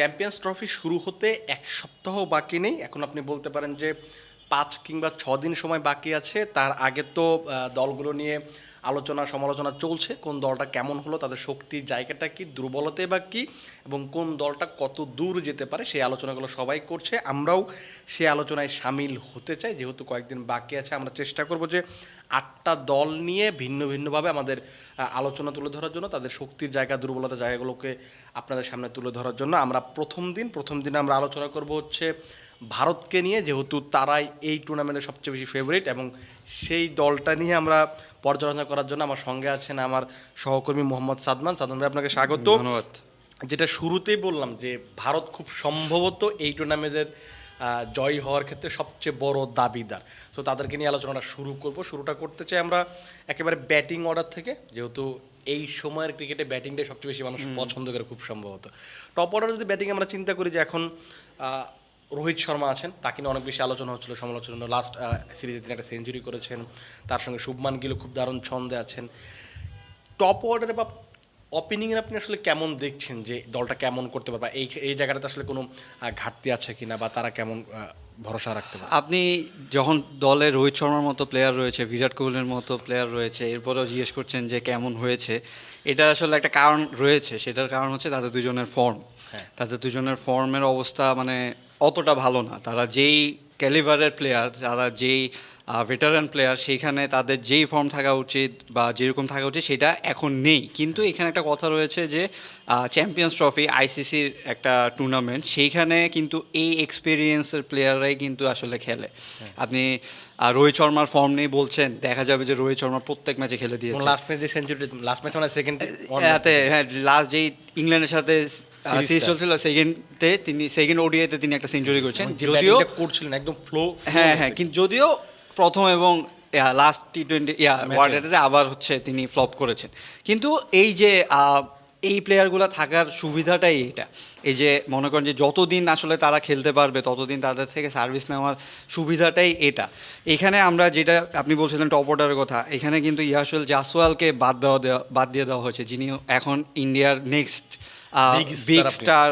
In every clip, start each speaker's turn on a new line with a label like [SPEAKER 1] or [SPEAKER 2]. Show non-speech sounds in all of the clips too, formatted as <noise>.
[SPEAKER 1] Champions trophy শুরু হতে এক সপ্তাহ বাকি নেই। এখন আপনি বলতে পারেন যে পাঁচ কিংবা ছ দিন সময় বাকি আছে। তার আগে তো দলগুলো নিয়ে আলোচনা সমালোচনা চলছে, কোন দলটা কেমন হলো, তাদের শক্তির জায়গাটা কি দুর্বলতাই বা কি, এবং কোন দলটা কত দূর যেতে পারে, সেই আলোচনাগুলো সবাই করছে। আমরাও সেই আলোচনায় সামিল হতে চাই, যেহেতু কয়েকদিন বাকি আছে, আমরা চেষ্টা করব যে আটটা দল নিয়ে ভিন্ন ভিন্নভাবে আমাদের আলোচনা তুলে ধরার জন্য, তাদের শক্তির জায়গা, দুর্বলতা জায়গাগুলোকে আপনাদের সামনে তুলে ধরার জন্য আমরা প্রথম দিন, প্রথম দিনে আমরা আলোচনা করব হচ্ছে ভারতকে নিয়ে যেহেতু তারাই এই টুর্নামেন্টের সবচেয়ে বেশি ফেভারিট এবং সেই দলটা নিয়ে আমরা পর্যালোচনা করার জন্য আমার সঙ্গে আছেন আমার সহকর্মী মোহাম্মদ সাদমান। সাদমান ভাই আপনাকে স্বাগত।
[SPEAKER 2] ধন্যবাদ।
[SPEAKER 1] যেটা শুরুতেই বললাম যে ভারত খুব সম্ভবত এই টুর্নামেন্টের জয় হওয়ার ক্ষেত্রে সবচেয়ে বড় দাবিদার। সো তাদেরকে নিয়ে আলোচনাটা শুরু করব। শুরুটা করতে চাই আমরা একেবারে ব্যাটিং অর্ডার থেকে যেহেতু এই সময়ের ক্রিকেটে ব্যাটিংটাই সবচেয়ে বেশি মানুষ পছন্দ করে খুব সম্ভবত। টপ অর্ডার যদি ব্যাটিং আমরা চিন্তা করি যে এখন রোহিত শর্মা আছেন তাকে নিয়ে অনেক বেশি আলোচনা হচ্ছিল সমালোচনা লাস্ট সিরিজে তিনি একটা সেঞ্চুরি করেছেন তার সঙ্গে শুভমান গিলও খুব দারুণ ছন্দে আছেন। টপ অর্ডারে বা ওপেনিংয়ে আপনি আসলে কেমন দেখছেন যে দলটা কেমন করতে পারবে এই এই জায়গাটাতে আসলে কোনো ঘাটতি আছে কিনা বা তারা কেমন ভরসা রাখতে পারে?
[SPEAKER 2] আপনি যখন দলে রোহিত শর্মার মতো প্লেয়ার রয়েছে বিরাট কোহলির মতো প্লেয়ার রয়েছে এরপরেও জিজ্ঞেস করছেন যে কেমন হয়েছে এটা আসলে একটা কারণ রয়েছে। সেটার কারণ হচ্ছে তাদের দুজনের ফর্ম
[SPEAKER 1] হ্যাঁ।
[SPEAKER 2] তাদের দুজনের ফর্মের অবস্থা মানে অতটা ভালো না। তারা যেই ক্যালিভারের প্লেয়ার যারা যেই ভেটারান প্লেয়ার সেইখানে তাদের যেই ফর্ম থাকা উচিত বা যেরকম থাকা উচিত সেটা এখন নেই। কিন্তু এখানে একটা কথা রয়েছে যে চ্যাম্পিয়ন্স ট্রফি আইসিসির একটা টুর্নামেন্ট সেইখানে কিন্তু এই এক্সপিরিয়েন্সের প্লেয়াররাই কিন্তু আসলে খেলে। আপনি আহ, রোহিত শর্মার ফর্ম নেই বলছেন দেখা যাবে যে রোহিত শর্মা প্রত্যেক ম্যাচে খেলে দিয়েছে।
[SPEAKER 1] Last match century last match মানে সেকেন্ড
[SPEAKER 2] হ্যাঁ লাস্ট যেই ইংল্যান্ডের সাথে সিরিজ চলছিল সেকেন্ডে তিনি সেকেন্ড ওডিআইতে তিনি একটা সেঞ্চুরি করেছেন।
[SPEAKER 1] যদিও
[SPEAKER 2] যদিও
[SPEAKER 1] করছিলেন একদম ফ্লো
[SPEAKER 2] হ্যাঁ হ্যাঁ কিন্তু যদিও প্রথম এবং লাস্ট টি টোয়েন্টি ইয়া
[SPEAKER 1] Match-এ।
[SPEAKER 2] আবার হচ্ছে তিনি ফ্লপ করেছেন। কিন্তু এই যে এই প্লেয়ারগুলো থাকার সুবিধাটাই এটা। এই যে মনে করেন যে যতদিন আসলে তারা খেলতে পারবে ততদিন তাদের থেকে সার্ভিস নেওয়ার সুবিধাটাই এটা। এখানে আমরা যেটা আপনি বলছিলেন টপ অর্ডারের কথা এখানে কিন্তু ইয়াসুল জাসওয়ালকে বাদ দেওয়া দেওয়া বাদ দিয়ে দেওয়া হয়েছে যিনি এখন ইন্ডিয়ার নেক্সট বিগ স্টার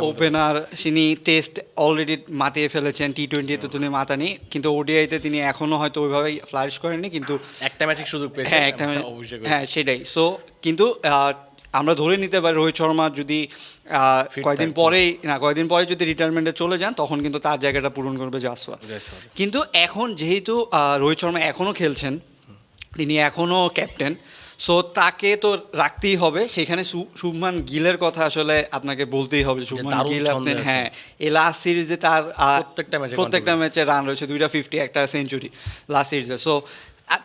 [SPEAKER 2] ওপেনার তিনি টেস্ট অলরেডি মাতিয়ে ফেলেছেন টি টোয়েন্টিতে তিনি মাতানি কিন্তু ওডিআইতে তিনি এখনও হয়তো ওইভাবেই ফ্লারিশ করেননি কিন্তু
[SPEAKER 1] একটা ম্যাচে সুযোগ পেয়েছে
[SPEAKER 2] হ্যাঁ একটা হ্যাঁ সেটাই। সো কিন্তু আমরা ধরে নিতে পারি রোহিত শর্মা যদি আহ, কয়েকদিন পরেই না কয়েকদিন পরে যদি রিটায়ারমেন্টে চলে যান তখন কিন্তু তার জায়গাটা পূরণ করবে জাসওয়াল। কিন্তু এখন যেহেতু রোহিত শর্মা এখনও খেলছেন তিনি এখনও ক্যাপ্টেন সো তাকে তো রাখতেই হবে। সেখানে শুভমান গিলের কথা আসলে আপনাকে বলতেই হবে শুভমান গিল আপনি হ্যাঁ এই লাস্ট সিরিজে তার
[SPEAKER 1] প্রত্যেকটা এ
[SPEAKER 2] প্রত্যেকটা ম্যাচে রান রয়েছে দুইটা ফিফটি একটা সেঞ্চুরি লাস্ট সিরিজে সো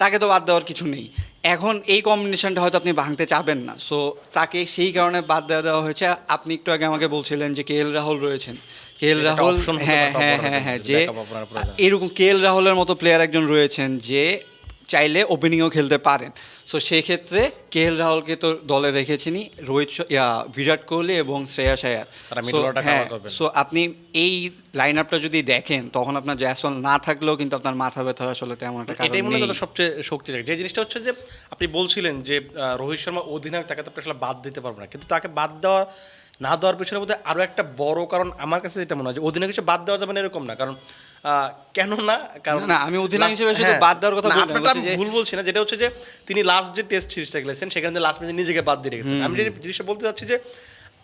[SPEAKER 2] তাকে তো বাদ দেওয়ার কিছু নেই। এখন এই কম্বিনেশনটা হয়তো আপনি ভাঙতে চাবেন না। সো তাকে সেই কারণে বাদ দেওয়া দেওয়া হয়েছে। আপনি একটু আগে আমাকে বলছিলেন যে কে এল রাহুল রয়েছেন। কে এল রাহুল হ্যাঁ হ্যাঁ হ্যাঁ হ্যাঁ যে
[SPEAKER 1] backup আপনার প্রয়োজন।
[SPEAKER 2] এরকম কে এল রাহুলের মতো প্লেয়ার একজন রয়েছেন যে চাইলে ওপেনিংও খেলতে পারেন। সো সেক্ষেত্রে কে এল রাহুলকে তো দলে রেখেছেনই রোহিত বিরাট কোহলি এবং শ্রেয়াস আয়ার
[SPEAKER 1] cover করবেন।
[SPEAKER 2] সো আপনি এই লাইন আপটা যদি দেখেন তখন আপনার জ্যাসওয়াল না থাকলেও কিন্তু আপনার মাথা ব্যথার আসলে তেমন একটা
[SPEAKER 1] এটাই মনে হয় সবচেয়ে শক্তি যে জিনিসটা হচ্ছে যে আপনি বলছিলেন যে রোহিত শর্মা অধিনায়ক তাকে তো আসলে বাদ দিতে পারব না। কিন্তু তাকে বাদ দেওয়া না দেওয়ার পেছনে বোধহয় আরও একটা বড় কারণ আমার কাছে যেটা মনে হয় যে অধিনায়ক হিসেবে বাদ দেওয়া যাবে না এরকম না। কারণ কেন না কারণ
[SPEAKER 2] না, আমি অধিনায়ক হিসেবে শুধু
[SPEAKER 1] হ্যাঁ,
[SPEAKER 2] বাদ দেওয়ার কথা যে-
[SPEAKER 1] ভুল বলছি না যেটা হচ্ছে যে তিনি লাস্ট যে টেস্ট সিরিজটা খেলেছেন সেখানে লাস্ট ম্যাচে নিজেকে বাদ দিয়ে রেখেছেন। আমি যে জিনিসটা বলতে চাচ্ছি যে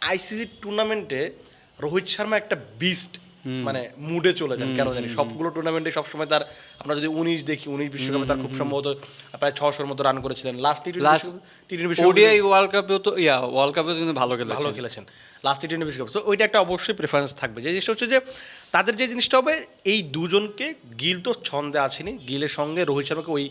[SPEAKER 1] আইসিসি টুর্নামেন্টে রোহিত শর্মা একটা বিস্ট মানে মুডে চলে যান কেন জানি? সবগুলো টুর্নামেন্টে সবসময় তার আমরা যদি উনিশ দেখি উনিশ বিশ্বকাপে তার খুব সম্ভবত প্রায় ছশোর মতো রান করেছিলেন। Last T twenty
[SPEAKER 2] ODI world কাপেও তো ইয়া ওয়ার্ল্ড কাপেও কিন্তু ভালো খেলেছে
[SPEAKER 1] ভালো খেলেছেন। লাস্ট টি টোয়েন্টি বিশ্বকাপ। সো ওইটা একটা অবশ্যই প্রেফারেন্স থাকবে। যে জিনিসটা হচ্ছে যে তাদের যে জিনিসটা হবে এই দুজনকে গিল তো ছন্দে আসেনি। গিলের সঙ্গে রোহিত শর্মাকে ওই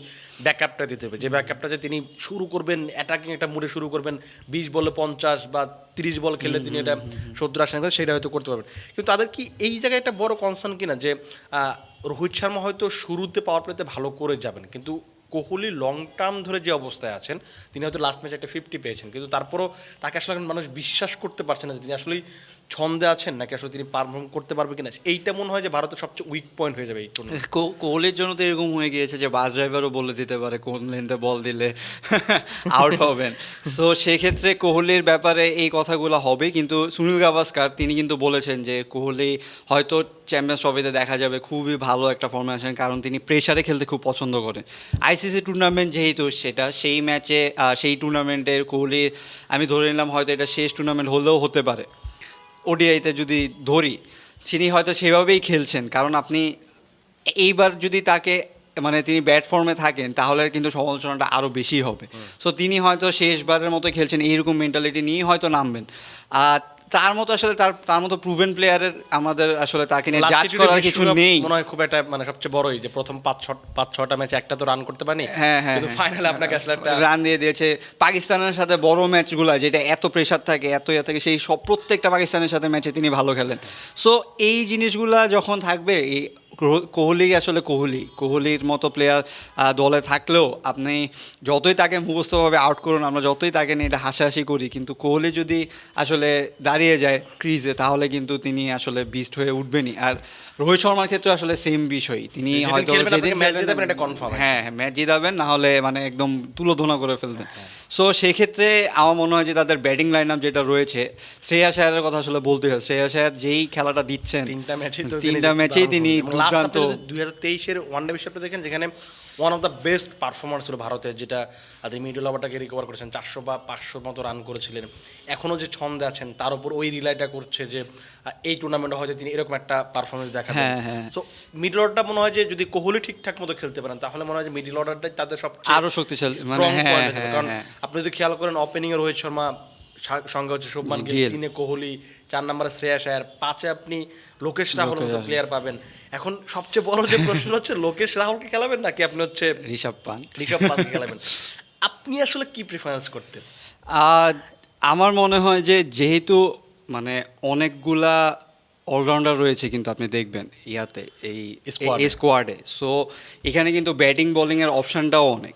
[SPEAKER 1] ব্যাকআপটা দিতে হবে। যে ব্যাকআপটা যে তিনি শুরু করবেন অ্যাটাকিং একটা মুডে শুরু করবেন বিশ বলে পঞ্চাশ বা তিরিশ বল খেলে তিনি এটা সত্তর আশি রান সেটা হয়তো করতে পারবেন। কিন্তু তাদের কি এই জায়গায় একটা বড় কনসার্ন কিনা? যে রোহিত শর্মা হয়তো শুরুতে পাওয়ার প্লেতে ভালো করে যাবেন কিন্তু কোহলি লং টার্ম ধরে যে অবস্থায় আছেন, তিনি হয়তো লাস্ট ম্যাচে একটা ফিফটি পেয়েছেন, কিন্তু তারপরও তাকে আসলে মানুষ বিশ্বাস করতে পারছে না যে তিনি আসলেই ছন্দে আছেন নাকি আসলে তিনি পারফর্ম করতে পারবে কিনা। এইটা মনে হয় যে ভারতের সবচেয়ে উইক পয়েন্ট হয়ে যাবে এই
[SPEAKER 2] কোহলির জন্য তো এরকম হয়ে গিয়েছে যে বাস ড্রাইভারও বলে দিতে পারে, কোন লেনতে বল দিলে <laughs> আউট হবেন। সো সেক্ষেত্রে কোহলির ব্যাপারে এই কথাগুলো হবে, কিন্তু সুনীল গাভাস্কার, তিনি কিন্তু বলেছেন যে কোহলি হয়তো চ্যাম্পিয়ন্স ট্রফিতে দেখা যাবে খুবই ভালো একটা ফর্মে আছেন কারণ তিনি প্রেশারে খেলতে খুব পছন্দ করেন। আইসিসি টুর্নামেন্ট যেহেতু সেটা সেই ম্যাচে সেই টুর্নামেন্টের কোহলি আমি ধরে নিলাম হয়তো এটা শেষ টুর্নামেন্ট হলেও হতে পারে। ওডিআইতে যদি ধরি তিনি হয়তো সেভাবেই খেলছেন কারণ আপনি এইবার যদি তাকে মানে তিনি ব্যাট ফর্মে থাকেন তাহলে কিন্তু সমালোচনাটা আরও বেশি হবে। সো তিনি হয়তো শেষবারের মতো খেলছেন এইরকম মেন্টালিটি নিয়েই হয়তো নামবেন। আর তার মতো আসলে তার তার মতো প্রুভেন প্লেয়ারের আমাদের আসলে তাকে নিয়ে জাজ করার কিছু নেই।
[SPEAKER 1] মনে হয় খুব একটা মানে সবচেয়ে বড়ই যে প্রথম পাঁচ ছ পাঁচ ছটা ম্যাচে একটা তো রান করতে পারেনি।
[SPEAKER 2] হ্যাঁ হ্যাঁ
[SPEAKER 1] কিন্তু ফাইনালে আপনাকে আসলে একটা
[SPEAKER 2] রান দিয়ে দিয়েছে। পাকিস্তানের সাথে বড় ম্যাচগুলো যেটা এত প্রেশার থাকে এত ইয়ে থাকে সেই সব প্রত্যেকটা পাকিস্তানের সাথে ম্যাচে তিনি ভালো খেলেন। সো এই জিনিসগুলা যখন থাকবে এই কোহলি আসলে কোহলি। কোহলির মতো প্লেয়ার দলে থাকলেও আপনি যতই তাকে মুখস্থভাবে আউট করুন, আমরা যতই তাকে নিয়ে এটা হাসাহাসি করি, কিন্তু কোহলি যদি আসলে দাঁড়িয়ে যায় ক্রিজে তাহলে কিন্তু তিনি আসলে বিস্ট হয়ে উঠবেনই। আর রোহিত শর্মার ক্ষেত্রে আসলে সেম বিষয়। তিনি হয়তো যেদিন খেলবেন-
[SPEAKER 1] জিতাবেন এটা একদম।
[SPEAKER 2] হ্যাঁ। হ্যাঁ ম্যাচ জিতাবেন না হলে মানে একদম তুলোধনা করে ফেলবেন। সো সেই ক্ষেত্রে আমার মনে হয় যে তাদের ব্যাটিং লাইন আপ যেটা রয়েছে শ্রেয়াস আয়ারের কথা আসলে বলতে হয়। শ্রেয়াস আয়ার যেই খেলাটা দিচ্ছেন
[SPEAKER 1] তিনটা ম্যাচেই তো
[SPEAKER 2] তিনটা ম্যাচেই তিনি দুর্দান্ত।
[SPEAKER 1] দুই হাজার তেইশের ওয়ানডে বিশ্বকাপটা দেখেন যেখানে one of the best performance ছিল ভারতের যেটা তিনি মিডল ওভারটাকে রিকভার করেছেন। চারশো বা পাঁচশোর মতো রান করেছিলেন। এখনও যে ছন্দে আছেন তার উপর ওই রিলাইটা করছে যে এই টুর্নামেন্টে হয়তো তিনি এরকম একটা পারফরমেন্স
[SPEAKER 2] হ্যাঁ, হ্যাঁ।
[SPEAKER 1] সো মিডল অর্ডারটা মনে হয় যে যদি কোহলি ঠিকঠাক মতো খেলতে পারেন তাহলে মনে হয় যে মিডল অর্ডারটাই তাদের সবচেয়ে
[SPEAKER 2] আরও শক্তিশালী মানে হ্যাঁ
[SPEAKER 1] হয়ে।
[SPEAKER 2] হ্যাঁ
[SPEAKER 1] কারণ
[SPEAKER 2] হ্যাঁ।
[SPEAKER 1] আপনি যদি খেয়াল করেন ওপেনিং এ রোহিত শর্মা সঙ্গে হচ্ছে শুভমান গিল। তিনে কোহলি চার নম্বরে শ্রেয়াস আয়ার পাঁচে আপনি লোকেশ রাহুল মতো প্লেয়ার পাবেন। এখন সবচেয়ে বড় যে প্রশ্ন হচ্ছে লোকেশ রাহুলকে খেলাবেন নাকি আপনি হচ্ছে
[SPEAKER 2] ঋষভ পান
[SPEAKER 1] ঋষভ খেলাবেন? আপনি আসলে কি প্রিফারেন্স করতেন?
[SPEAKER 2] আর আমার মনে হয় যে যেহেতু মানে অনেকগুলা অলরাউন্ডার রয়েছে কিন্তু আপনি দেখবেন ইয়াতে এই স্কোয়াডে সো এখানে কিন্তু ব্যাটিং বোলিংয়ের অপশনটাও অনেক।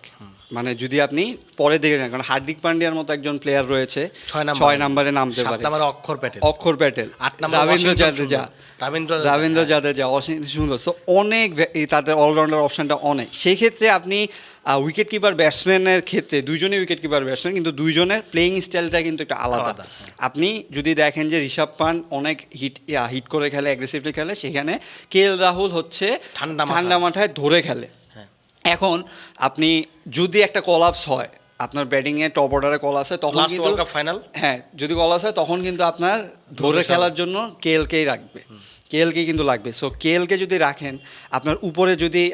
[SPEAKER 2] মানে যদি আপনি পরে দেখে যান কারণ হার্দিক পান্ডিয়ার মতো একজন প্লেয়ার রয়েছে
[SPEAKER 1] ছয় নাম্বার।
[SPEAKER 2] নামতে পারে।
[SPEAKER 1] অক্ষর প্যাটেল।
[SPEAKER 2] অক্ষর প্যাটেল।
[SPEAKER 1] আট নম্বরে
[SPEAKER 2] রবীন্দ্র জাদেজা।
[SPEAKER 1] রবীন্দ্র
[SPEAKER 2] রবীন্দ্র জাদেজা। অসীম সুন্দর। সো অনেক তাদের অলরাউন্ডার অপশনটা অনেক। সেই ক্ষেত্রে আপনি উইকেট কিপার ব্যাটসম্যানের ক্ষেত্রে দুইজনই উইকেট কিপার ব্যাটসম্যান কিন্তু দুইজনের প্লেইং স্টাইলটা কিন্তু একটু আলাদা।
[SPEAKER 1] হ্যাঁ।
[SPEAKER 2] আপনি যদি দেখেন যে ঋষভ পান অনেক হিট হিট করে খেলে অ্যাগ্রেসিভলি খেলে সেখানে কে এল রাহুল হচ্ছে
[SPEAKER 1] ঠান্ডা।
[SPEAKER 2] ঠান্ডা মাথায় ধরে খেলে।
[SPEAKER 1] হ্যাঁ।
[SPEAKER 2] এখন আপনি যদি একটা কলাপস হয় আপনার ব্যাটিংয়ে টপ অর্ডারে কলাপস হয় তখন কিন্তু
[SPEAKER 1] ফাইনাল
[SPEAKER 2] হ্যাঁ যদি কলাস হয় তখন কিন্তু আপনার ধরে খেলার জন্য কেএলকেই রাখবে। কেএলকে কিন্তু লাগবে। সো কেএলকে যদি রাখেন আপনার উপরে যদি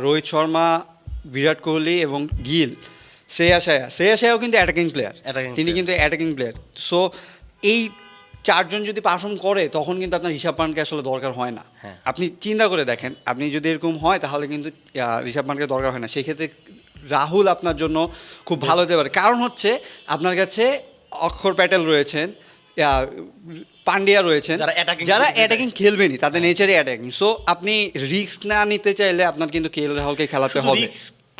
[SPEAKER 2] রোহিত শর্মা বিরাট কোহলি এবং গিল শ্রেয়া আয়ার শ্রেয়া আয়ারও কিন্তু অ্যাটাকিং প্লেয়ার তিনি কিন্তু অ্যাটাকিং প্লেয়ার সো এই চারজন যদি পারফর্ম করে তখন কিন্তু আপনার ঋষভ পানকে আসলে দরকার হয় না।
[SPEAKER 1] হ্যাঁ।
[SPEAKER 2] আপনি চিন্তা করে দেখেন আপনি যদি এরকম হয় তাহলে কিন্তু ঋষভ পানকে দরকার হয় না। সেই ক্ষেত্রে রাহুল আপনার জন্য খুব ভালো হতে পারে। কারণ হচ্ছে আপনার কাছে অক্ষর প্যাটেল রয়েছেন পান্ডিয়া রয়েছেন।
[SPEAKER 1] যারা।
[SPEAKER 2] অ্যাটাকিং খেলবেনই তাদের নেচারই অ্যাটাকিং সো আপনি রিস্ক না নিতে চাইলে আপনার কিন্তু কে এল রাহুলকে খেলাতে হবে।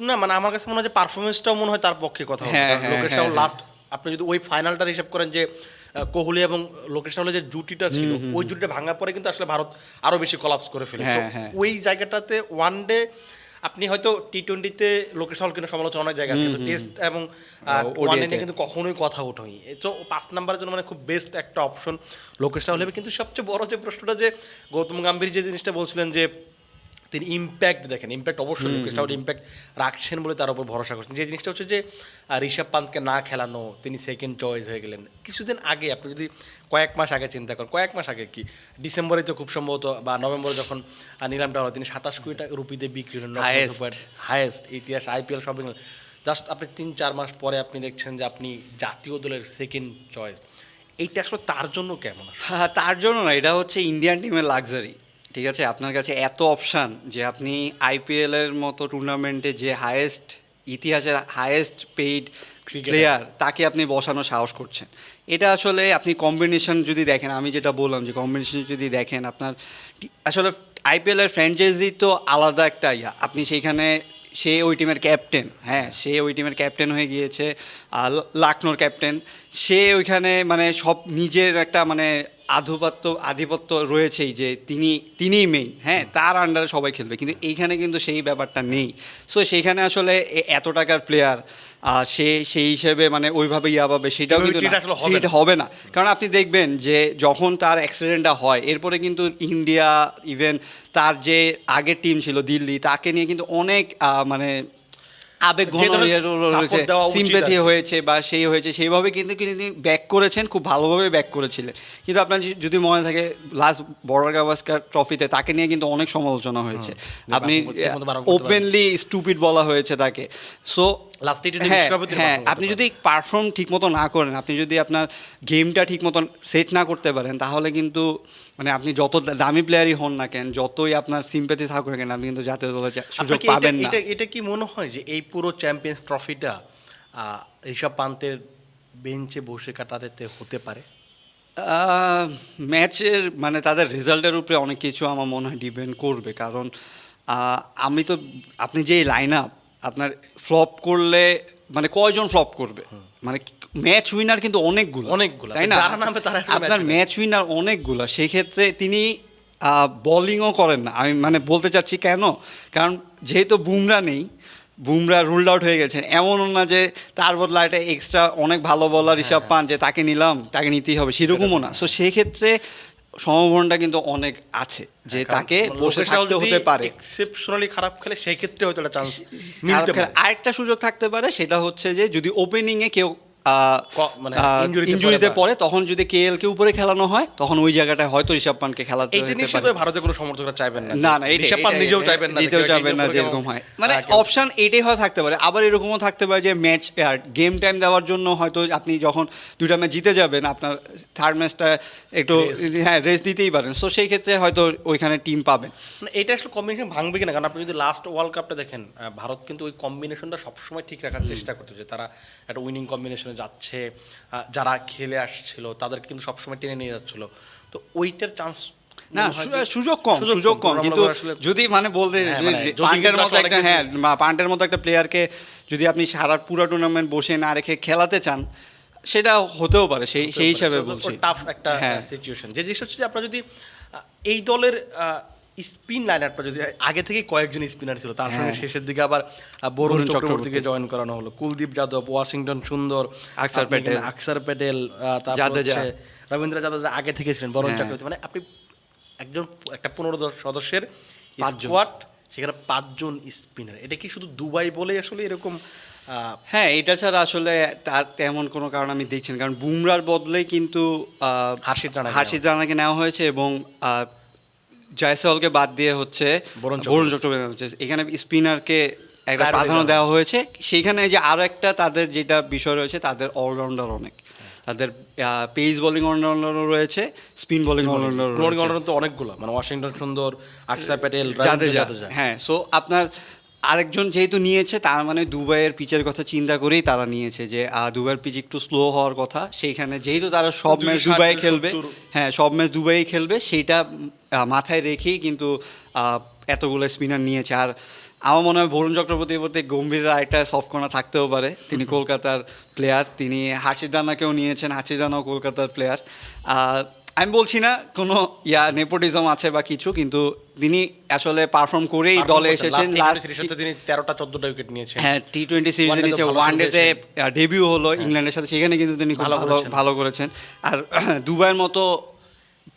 [SPEAKER 1] না মানে আমার কাছে মনে হয় যে পারফরমেন্সটাও মনে হয় তার পক্ষে কথা
[SPEAKER 2] হ্যাঁ, হ্যাঁ,
[SPEAKER 1] লোকেশ রাহুল
[SPEAKER 2] হ্যাঁ।
[SPEAKER 1] লাস্ট আপনি যদি ওই ফাইনালটা হিসাব করেন যে কোহলি এবং লোকেশ রাহুলের যে জুটিটা ছিল ওই জুটিটা ভাঙার পরে কিন্তু আসলে ভারত আরও বেশি কলাপস করে ফেলে। ওই জায়গাটাতে ওয়ান ডে আপনি হয়তো টি টোয়েন্টিতে লোকেশ রাহুল কিন্তু সমালোচনা অনেক জায়গা আছে। টেস্ট এবং ওয়ান ডে
[SPEAKER 2] ODI তে।
[SPEAKER 1] কিন্তু কখনোই কথা ওঠেনি তো পাঁচ নাম্বারের জন্য মানে খুব বেস্ট একটা অপশন লোকেশ রাহুল হবে। কিন্তু সবচেয়ে বড় যে প্রশ্নটা যে গৌতম গাম্ভীর যে জিনিসটা বলছিলেন যে তিনি ইম্প্যাক্ট দেখেন ইম্প্যাক্ট অবশ্যই লোকেশ রাহুল ইম্প্যাক্ট রাখছেন বলে তার উপর ভরসা করছেন। যে জিনিসটা হচ্ছে যে ঋষভ পান্তকে না খেলানো তিনি সেকেন্ড চয়েস হয়ে গেলেন। কিছুদিন আগে আপনি যদি কয়েক মাস আগে চিন্তা করেন কয়েক মাস আগে কি ডিসেম্বরে তো খুব সম্ভবত বা নভেম্বরে যখন নিলামটা হলো তিনি সাতাশ কোটি টাকা রুপিতে বিক্রি হলেন হায়েস্ট ইতিহাস আইপিএল সব জাস্ট আপনি তিন চার মাস পরে আপনি দেখছেন যে আপনি জাতীয় দলের সেকেন্ড চয়েস এইটা আসলে তার জন্য কেমন
[SPEAKER 2] হ্যাঁ, তার জন্য না এটা হচ্ছে ইন্ডিয়ান টিমের লাক্সারি ঠিক আছে? আপনার কাছে এত অপশান যে আপনি আইপিএলের মতো টুর্নামেন্টে যে হায়েস্ট ইতিহাসের হায়েস্ট পেইড। প্লেয়ার তাকে আপনি বসানোর সাহস করছেন। এটা আসলে আপনি কম্বিনেশন যদি দেখেন আমি যেটা বললাম যে কম্বিনেশন যদি দেখেন আপনার আসলে আইপিএলের ফ্র্যাঞ্চাইজি তো আলাদা একটা ইয়া। আপনি সেইখানে সে ওই টিমের ক্যাপ্টেন হ্যাঁ সে ওই টিমের ক্যাপ্টেন হয়ে গিয়েছে আর লাকনোর ক্যাপ্টেন সে ওইখানে মানে সব নিজের একটা মানে আধিপত্য আধিপত্য রয়েছেই যে তিনি তিনিই মেইন হ্যাঁ তার আন্ডারে সবাই খেলবে। কিন্তু এইখানে কিন্তু সেই ব্যাপারটা নেই। সো সেইখানে আসলে এ- এত টাকার প্লেয়ার সে সেই হিসেবে মানে ওইভাবে ইয়া পাবে সেটাও কিন্তু।
[SPEAKER 1] আসলে হবে না।
[SPEAKER 2] কারণ আপনি দেখবেন যে যখন তার অ্যাক্সিডেন্টটা হয় এরপরে কিন্তু ইন্ডিয়া ইভেন তার যে আগের টিম ছিল দিল্লি তাকে নিয়ে কিন্তু অনেক মানে আবেগ সিম্পেথি হয়েছে বা সেই হয়েছে সেইভাবে কিন্তু তিনি ব্যাক করেছেন খুব ভালোভাবে ব্যাক করেছিলেন। কিন্তু আপনার যদি- মনে থাকে লাস্ট বড় গাভাস্কার ট্রফিতে তাকে নিয়ে কিন্তু অনেক সমালোচনা হয়েছে। আপনি ওপেনলি স্টুপিড বলা হয়েছে তাকে। সো
[SPEAKER 1] Last T20
[SPEAKER 2] হ্যাঁ হ্যাঁ আপনি যদি পারফর্ম ঠিক মতো না করেন আপনি যদি আপনার গেমটা ঠিক মতন সেট না করতে পারেন তাহলে কিন্তু মানে আপনি যত দামি প্লেয়ারই হন না কেন যতই আপনার সিম্পেথি থাকুক না কেন আপনি কিন্তু জাতীয় দলে সুযোগ পাবেন না।
[SPEAKER 1] এটা কি মনে হয় যে এই পুরো চ্যাম্পিয়ন্স ট্রফিটা ঋষভ পান্তের বেঞ্চে বসে কাটাতে হতে পারে?
[SPEAKER 2] ম্যাচের মানে তাদের রেজাল্টের উপরে অনেক কিছু আমার মনে হয় ডিপেন্ড করবে। কারণ আহ, আমি তো আপনি যে লাইন আপ আপনার ফ্লপ করলে মানে কয়জন ফ্লপ করবে? মানে ম্যাচ উইনার কিন্তু অনেকগুলো।
[SPEAKER 1] অনেকগুলো।
[SPEAKER 2] তাই না? আপনার ম্যাচ উইনার অনেকগুলো। সেই ক্ষেত্রে তিনি বোলিংও করেন না। আমি মানে বলতে চাচ্ছি কেন? কারণ যেহেতু বুমরা নেই বুমরা রুলড আউট হয়ে গেছেন এমনও না যে তার বদলা একটা এক্সট্রা অনেক ভালো বলার হিসাব
[SPEAKER 1] হ্যাঁ।
[SPEAKER 2] পান যে তাকে নিলাম তাকে নিতেই হবে। সেরকমও না। সো সেই ক্ষেত্রে সম্ভাবনাটা কিন্তু অনেক আছে যে তাকে বসে থাকতে হতে পারে।
[SPEAKER 1] এক্সেপশনালি খারাপ খেলে সেই ক্ষেত্রে হয়তো একটা চান্স মিলতে পারে।
[SPEAKER 2] আরেকটা সুযোগ থাকতে পারে সেটা হচ্ছে যে যদি ওপেনিংয়ে কেউ
[SPEAKER 1] ক- মানে
[SPEAKER 2] ইঞ্জুরিতে
[SPEAKER 1] পড়ে
[SPEAKER 2] তখন যদি কেএল কে উপরে খেলানো হয় তখন ওই জায়গাটায় হয়তো ঋষভ পানকে খেলাতে
[SPEAKER 1] ভারতের কোনো সমর্থকরা চাইবেন না।
[SPEAKER 2] না না
[SPEAKER 1] ঋষভ পান্ত নিজেও চাইবেন না
[SPEAKER 2] নিজেও চাইবেন না
[SPEAKER 1] একদিনের
[SPEAKER 2] যে এরকম হয়। মানে অপশন এইটাই হয় থাকতে পারে। আবার এরকমও থাকতে পারে যে ম্যাচ আর গেম টাইম দেওয়ার জন্য হয়তো আপনি যখন দুইটা ম্যাচ জিতে যাবেন আপনার থার্ড ম্যাচটা একটু হ্যাঁ রেস্ট দিতেই পারেন। সো সেই ক্ষেত্রে হয়তো ওইখানে টিম পাবেন।
[SPEAKER 1] মানে এটা আসলে কম্বিনেশন ভাঙবে কিনা? কারণ আপনি যদি লাস্ট ওয়ার্ল্ড কাপটা দেখেন ভারত কিন্তু ওই কম্বিনেশনটা সবসময় ঠিক রাখার চেষ্টা করতো যে তারা একটা উইনিং কম্বিনেশনে যাচ্ছে যারা খেলে আসছিল তাদের কিন্তু সবসময় টেনে নিয়ে যাচ্ছিল। তো ওইটার চান্স
[SPEAKER 2] না সুযোগ কম সুযোগ কম। কিন্তু যদি মানে বলতে
[SPEAKER 1] হ্যাঁ, মানে
[SPEAKER 2] পান্ডের মতো একটা হ্যাঁ পান্ডের মতো একটা প্লেয়ারকে যদি আপনি সারা পুরো টুর্নামেন্ট বসে না রেখে খেলাতে চান সেটা হতেও পারে সেই সেই হিসাবে বলছি।
[SPEAKER 1] টাফ একটা
[SPEAKER 2] হ্যাঁ।
[SPEAKER 1] সিচুয়েশন যে জিনিসটা হচ্ছে যে আপনারা যদি এই দলের স্পিন লাইনারটা যদি আগে থেকে কয়েকজন স্পিনার ছিল তার সঙ্গে
[SPEAKER 2] হ্যাঁ।
[SPEAKER 1] শেষের দিকে আবার বরুণ চক্রবর্তীকে জয়েন করানো হলো কুলদীপ যাদব ওয়াশিংটন সুন্দর
[SPEAKER 2] আকসার প্যাটেল।
[SPEAKER 1] আকসার প্যাটেল
[SPEAKER 2] জাদেজা।
[SPEAKER 1] রবীন্দ্র জাদেজা আগে থেকে ছিলেন বরুণ
[SPEAKER 2] হ্যাঁ।
[SPEAKER 1] চক্রবর্তী মানে আপনি একজন একটা পনেরো দশ সদস্যের। স্কোয়াড সেখানে পাঁচজন স্পিনার এটা কি শুধু দুবাই বলে আসলে এরকম আহ,
[SPEAKER 2] হ্যাঁ এটা ছাড়া আসলে তার তেমন কোনো কারণ আমি দেখছি না কারণ বুমরার বদলে কিন্তু
[SPEAKER 1] হার্ষিত রানাকে
[SPEAKER 2] হার্ষিত নেওয়া হয়েছে এবং আহ, জয়সওয়ালকে বাদ দিয়ে হচ্ছে
[SPEAKER 1] বরুণ
[SPEAKER 2] চক্রবর্তী। হচ্ছে। এখানে স্পিনারকে একটা প্রাধান্য
[SPEAKER 1] দেওয়া।
[SPEAKER 2] হয়েছে। সেইখানে যে আরও একটা তাদের যেটা বিষয় রয়েছে তাদের অলরাউন্ডার অনেক। তাদের পেস বোলিং অলরাউন্ডারও রয়েছে স্পিন বোলিং অলরাউন্ডার
[SPEAKER 1] স্লোরিং অর্ডার তো অনেকগুলো। মানে ওয়াশিংটন সুন্দর আকসার প্যাটেল
[SPEAKER 2] জাদেজা হ্যাঁ সো আপনার আরেকজন যেহেতু নিয়েছে তার মানে দুবাইয়ের পিচের কথা চিন্তা করেই তারা নিয়েছে যে দুবাইয়ের পিচ একটু স্লো হওয়ার কথা। সেইখানে যেহেতু তারা সব ম্যাচ দুবাই খেলবে হ্যাঁ সব ম্যাচ দুবাই খেলবে সেইটা মাথায় রেখেই কিন্তু এতগুলো স্পিনার নিয়েছে। আর আমার মনে হয় বরুণ চক্রবর্তীর প্রতি গম্ভীর একটা সফট কর্নার থাকতেও পারে। তিনি কলকাতার প্লেয়ার তিনি হাসিদানাকেও নিয়েছেন হাসিদানাও কলকাতার প্লেয়ার আমি বলছি না কোনো ইয়া নেপোটিজম আছে বা কিছু কিন্তু তিনি আসলে পারফর্ম করেই দলে এসেছেন। লাস্ট
[SPEAKER 1] তিনি তেরোটা চোদ্দটা উইকেট নিয়েছেন।
[SPEAKER 2] হ্যাঁ টি টোয়েন্টি সিরিজে নিচে ওয়ান ডেতে। ডেবিউ হলো ইংল্যান্ডের সাথে সেখানে কিন্তু তিনি
[SPEAKER 1] ভালো
[SPEAKER 2] ভালো
[SPEAKER 1] করেছেন।
[SPEAKER 2] আর <clears throat> দুবাইয়ের মতো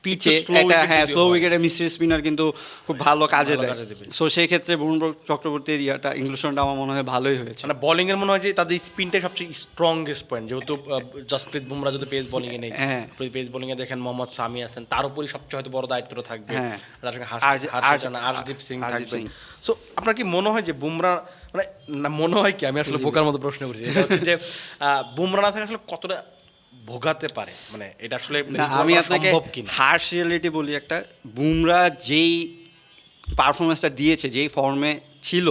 [SPEAKER 2] পিচে
[SPEAKER 1] একটু
[SPEAKER 2] হ্যাঁ স্লো উইকেটে স্পিনার কিন্তু খুব ভালো কাজে দেয়। সো সেই ক্ষেত্রে বরুণ চক্রবর্তীর ইয়াটা ইংলিশনটা আমার মনে হয় ভালোই হয়েছে।
[SPEAKER 1] মানে বোলিং এর মনে হয় যে তাদের স্পিনটাই সবচেয়ে স্ট্রংগেস্ট পয়েন্ট যেহেতু জসপ্রীত বুমরা যদি পেস বোলিং এ নেই
[SPEAKER 2] হ্যাঁ।
[SPEAKER 1] পেস বোলিং এ দেখেন মোহাম্মদ সামি আছেন তার উপরই সবচেয়ে হয়তো বড় দায়িত্বটা থাকবে।
[SPEAKER 2] হ্যাঁ।
[SPEAKER 1] তার সঙ্গে
[SPEAKER 2] আর-
[SPEAKER 1] হার্ষিত
[SPEAKER 2] আর-
[SPEAKER 1] হার্ষিত রানা, আরশদীপ সিং থাকবেন
[SPEAKER 2] সিং।
[SPEAKER 1] আপনার কি মনে হয় যে বুমরা মানে মনে হয় কি? আমি আসলে বোকার মতো প্রশ্ন করছি। যে বুমরা না থাকে আসলে কতটা ভোগাতে পারে। মানে এটা আসলে
[SPEAKER 2] আমি আপনাকে হার্শ রিয়েলিটি বলি একটা। বুমরা যেই পারফরমেন্সটা দিয়েছে যেই ফর্মে ছিল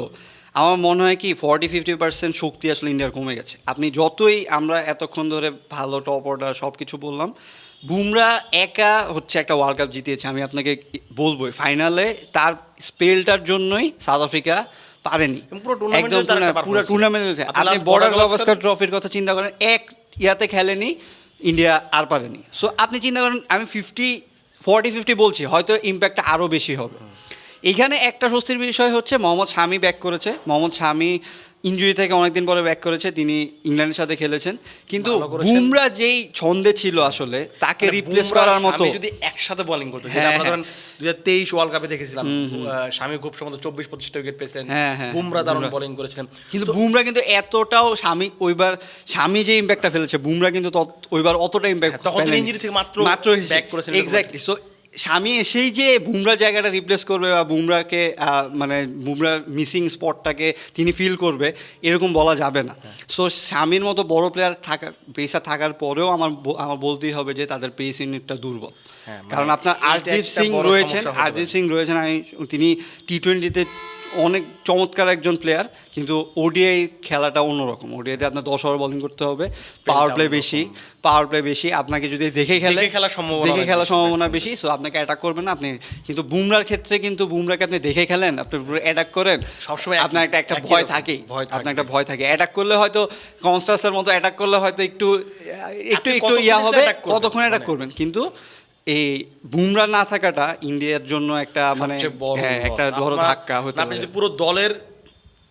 [SPEAKER 2] আমার মনে হয় কি ফর্টি ফিফটি পার্সেন্ট শক্তি আসলে ইন্ডিয়ার কমে গেছে। আপনি যতই আমরা এতক্ষণ ধরে ভালো টপ অর্ডার সব কিছু বললাম বুমরা একা হচ্ছে একটা ওয়ার্ল্ড কাপ জিতিয়েছে। আমি আপনাকে বলব ফাইনালে তার স্পেলটার জন্যই সাউথ আফ্রিকা পারেনি।
[SPEAKER 1] পুরো
[SPEAKER 2] একদম টুর্নামেন্ট
[SPEAKER 1] আপনি
[SPEAKER 2] বর্ডার গাভাস্কার- ট্রফির কথা চিন্তা করেন এক ইয়াতে খেলেনি ইন্ডিয়া আর পারেনি। সো আপনি চিন্তা করেন, আমি ফিফটি ফর্টি ফিফটি বলছি, হয়তো ইম্প্যাক্টটা আরও বেশি হবে। এখানে একটা স্বস্তির বিষয় হচ্ছে, মোহাম্মদ শামি ব্যাক করেছে। মোহাম্মদ শামি ইঞ্জুরি থেকে অনেকদিন পরে ব্যাক করেছে তিনি ইংল্যান্ডের সাথে খেলেছেন। কিন্তু বুমরা যেই ছন্দে ছিল আসলে তাকে
[SPEAKER 1] মানে
[SPEAKER 2] রিপ্লেস করার মতো
[SPEAKER 1] যদি একসাথে বোলিং করতো যেটা
[SPEAKER 2] হ্যাঁ,
[SPEAKER 1] আমরা
[SPEAKER 2] হ্যাঁ।
[SPEAKER 1] ধরেন দুই হাজার তেইশ ওয়ার্ল্ড কাপে দেখেছিলাম স্বামী খুব সম্ভবত চব্বিশ পঁচিশটা উইকেট পেয়েছিলেন।
[SPEAKER 2] হ্যাঁ, হ্যাঁ,
[SPEAKER 1] বুমরা দারুণ। বোলিং করেছিলেন।
[SPEAKER 2] কিন্তু বুমরা কিন্তু এতটাও স্বামী ওইবার স্বামী যে ইম্প্যাক্টটা ফেলেছে বুমরা কিন্তু ওইবার অতটা ইম্প্যাক্ট
[SPEAKER 1] হ্যাঁ, তখন injury থেকে মাত্র back করেছেন এরকম
[SPEAKER 2] এক্স্যাক্টলি সো স্বামী এসেই যে বুমরা জায়গাটা রিপ্লেস করবে বা বুমরাকে মানে বুমরা মিসিং স্পটটাকে তিনি ফিল করবে এরকম বলা যাবে না।
[SPEAKER 1] হ্যাঁ।
[SPEAKER 2] সো স্বামীর মতো বড় প্লেয়ার থাকার পেসার থাকার পরেও আমার আমার বলতেই হবে যে তাদের পেস ইউনিটটা দুর্বল।
[SPEAKER 1] হ্যাঁ, মানে
[SPEAKER 2] কারণ আপনার আরদীপ সিং রয়েছেন আরদীপ সিং রয়েছেন আমি তিনি টি টোয়েন্টিতে অনেক চমৎকার একজন প্লেয়ার কিন্তু ওডিআই খেলাটা অন্যরকম। ওডিআইতে আপনার দশ ওভার বোলিং করতে হবে পাওয়ার প্লে বেশি পাওয়ার প্লে বেশি। আপনাকে যদি দেখে খেলে
[SPEAKER 1] খেলার সম্ভাবনা
[SPEAKER 2] দেখে খেলার সম্ভাবনা বেশি সো আপনাকে অ্যাটাক করবেন না। আপনি কিন্তু বুমরার ক্ষেত্রে কিন্তু বুমরাকে আপনি দেখে খেলেন আপনি অ্যাটাক করেন।
[SPEAKER 1] সবসময়
[SPEAKER 2] আপনার একটা একটা ভয় থাকে
[SPEAKER 1] ভয়
[SPEAKER 2] আপনার একটা ভয় থাকে। অ্যাটাক করলে হয়তো কনস্টাসের মতো অ্যাটাক করলে হয়তো একটু একটু একটু ইয়া হবে? কতক্ষণ অ্যাটাক
[SPEAKER 1] মানে-
[SPEAKER 2] করবেন? কিন্তু এই বুমরা না থাকাটা ইন্ডিয়ার জন্য একটা মানে হ্যাঁ একটা বড় ধাক্কা হতে
[SPEAKER 1] আপনি
[SPEAKER 2] পারে।
[SPEAKER 1] যদি পুরো দলের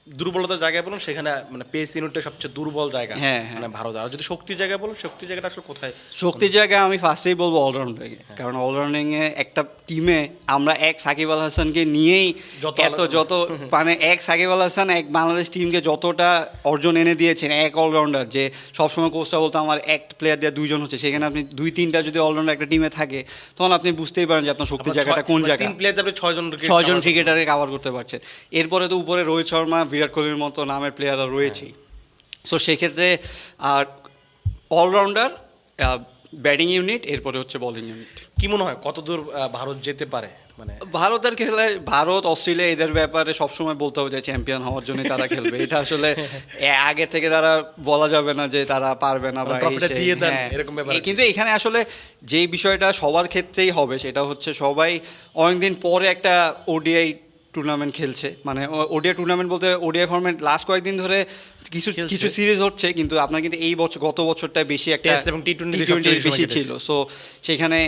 [SPEAKER 1] দুর্বলতার জায়গায় বলুন সেখানে মানে পেস ইউনিটটা সবচেয়ে দুর্বল জায়গা
[SPEAKER 2] হ্যাঁ, হ্যাঁ।
[SPEAKER 1] মানে ভারত। আর যদি শক্তির জায়গায় বলুন শক্তির জায়গাটা আসলে কোথায়?
[SPEAKER 2] শক্তির জায়গায় আমি ফার্স্টেই বলব অলরাউন্ডারকে কারণ অলরাউন্ডিংয়ে একটা টিমে আমরা এক সাকিব আল হাসানকে নিয়েই এত যত মানে এক সাকিব আল হাসান এক বাংলাদেশ টিমকে যতটা অর্জন এনে দিয়েছেন এক অলরাউন্ডার যে সবসময় কোচটা বলতো আমার এক প্লেয়ার দিয়ে দুইজন হচ্ছে। সেখানে আপনি দুই তিনটা যদি অলরাউন্ডার একটা টিমে থাকে তখন আপনি বুঝতেই পারেন যে আপনার শক্তির জায়গাটা কোন
[SPEAKER 1] মানে
[SPEAKER 2] জায়গা।
[SPEAKER 1] তিন প্লেয়ার আপনি ছয় জন
[SPEAKER 2] ছয়জন ক্রিকেটারে কাভার করতে পারছেন। এরপরে তো উপরে রোহিত শর্মা বিরাট কোহলির মতো নামের প্লেয়াররা রয়েছেই। সো সেক্ষেত্রে আর অলরাউন্ডার ব্যাটিং ইউনিট এরপরে হচ্ছে বোলিং ইউনিট
[SPEAKER 1] কি মনে হয় কতদূর ভারত যেতে পারে? মানে
[SPEAKER 2] ভারতের খেলায় ভারত অস্ট্রেলিয়া এদের ব্যাপারে সবসময় বলতে হবে যে চ্যাম্পিয়ন হওয়ার জন্য তারা খেলবে। এটা আসলে আগে থেকে তারা বলা যাবে না যে তারা পারবে না বা
[SPEAKER 1] মানে দেন,
[SPEAKER 2] হ্যাঁ।
[SPEAKER 1] এরকম ব্যাপার
[SPEAKER 2] কিন্তু এখানে আসলে যেই বিষয়টা সবার ক্ষেত্রেই হবে সেটা হচ্ছে সবাই অনেকদিন পরে একটা ওডিআই টুর্নামেন্ট খেলছে। মানে ওডিয়া টুর্নামেন্ট বলতে ওডিয়া ফর্মেট লাস্ট কয়েকদিন ধরে কিছু কিছু সিরিজ হচ্ছে কিন্তু আপনার কিন্তু এই বছর গত বছরটা বেশি একটা
[SPEAKER 1] এবং T20 তে
[SPEAKER 2] T20
[SPEAKER 1] সবচেয়ে বেশি
[SPEAKER 2] বেশি ছিল। সো সেখানে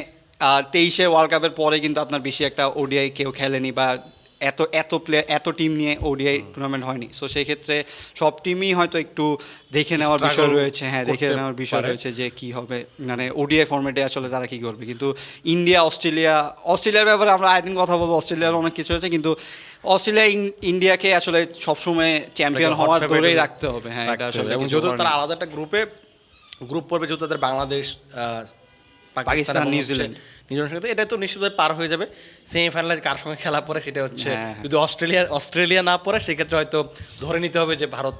[SPEAKER 2] আর তেইশে ওয়ার্ল্ড কাপের পরে কিন্তু আপনার বেশি একটা ওডিআই কেউ খেলেনি বা এত এত প্লেয়ার এত টিম নিয়ে ওডিআই টুর্নামেন্ট হয়নি। সো সেই ক্ষেত্রে সব টিমই হয়তো একটু দেখে নেওয়ার বিষয় রয়েছে। হ্যাঁ দেখে নেওয়ার বিষয় রয়েছে যে কি হবে। মানে ওডিআই ফর্মেটে আসলে তারা কি করবে? কিন্তু ইন্ডিয়া অস্ট্রেলিয়া অস্ট্রেলিয়ার ব্যাপারে আমরা একদিন কথা বলব। অস্ট্রেলিয়ার অনেক কিছু হয়েছে কিন্তু অস্ট্রেলিয়া ইন্ডিয়াকে আসলে সবসময় চ্যাম্পিয়ন হওয়ার ধরেই রাখতে হবে। হ্যাঁ এটা আসলে
[SPEAKER 1] যেহেতু তারা আলাদা একটা গ্রুপে গ্রুপ পর্বে যেহেতু তাদের বাংলাদেশ আহ,
[SPEAKER 2] পাকিস্তান, নিউজিল্যান্ড।
[SPEAKER 1] নিউজিল্যান্ডের সাথে এটা তো নিশ্চিতভাবে পার হয়ে যাবে। সেমিফাইনালে কার সঙ্গে খেলা পরে সেটা হচ্ছে।
[SPEAKER 2] হ্যাঁ।
[SPEAKER 1] যদি অস্ট্রেলিয়া অস্ট্রেলিয়া না পড়ে সেক্ষেত্রে হয়তো ধরে নিতে হবে যে ভারত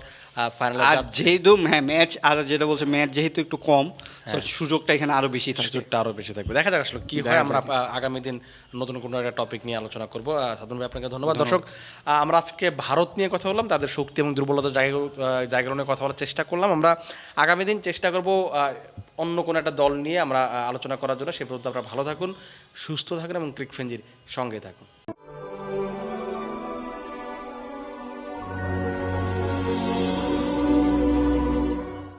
[SPEAKER 1] ফাইনালে
[SPEAKER 2] আর যেহেতু হ্যাঁ ম্যাচ আর যেটা বলছে ম্যাচ যেহেতু একটু কম so সুযোগটা এখানে আরও বেশি থাকে
[SPEAKER 1] সুযোগটা আরও বেশি থাকবে। দেখা যাক আসলে কি হয়। আমরা আগামী দিন নতুন কোনো একটা টপিক নিয়ে আলোচনা করব। ভাই আপনাকে ধন্যবাদ। দর্শক আমরা আজকে ভারত নিয়ে কথা বললাম। তাদের শক্তি এবং দুর্বলতার জায়গা জায়গাগুলো নিয়ে কথা বলার চেষ্টা করলাম। আমরা আগামী দিন চেষ্টা করব অন্য কোনো একটা দল নিয়ে আমরা আলোচনা করার জন্য। সে পর্যন্ত আপনারা ভালো থাকুন। সুস্থ থাকুন এবং ক্রিকফেঞ্জির সঙ্গে থাকুন।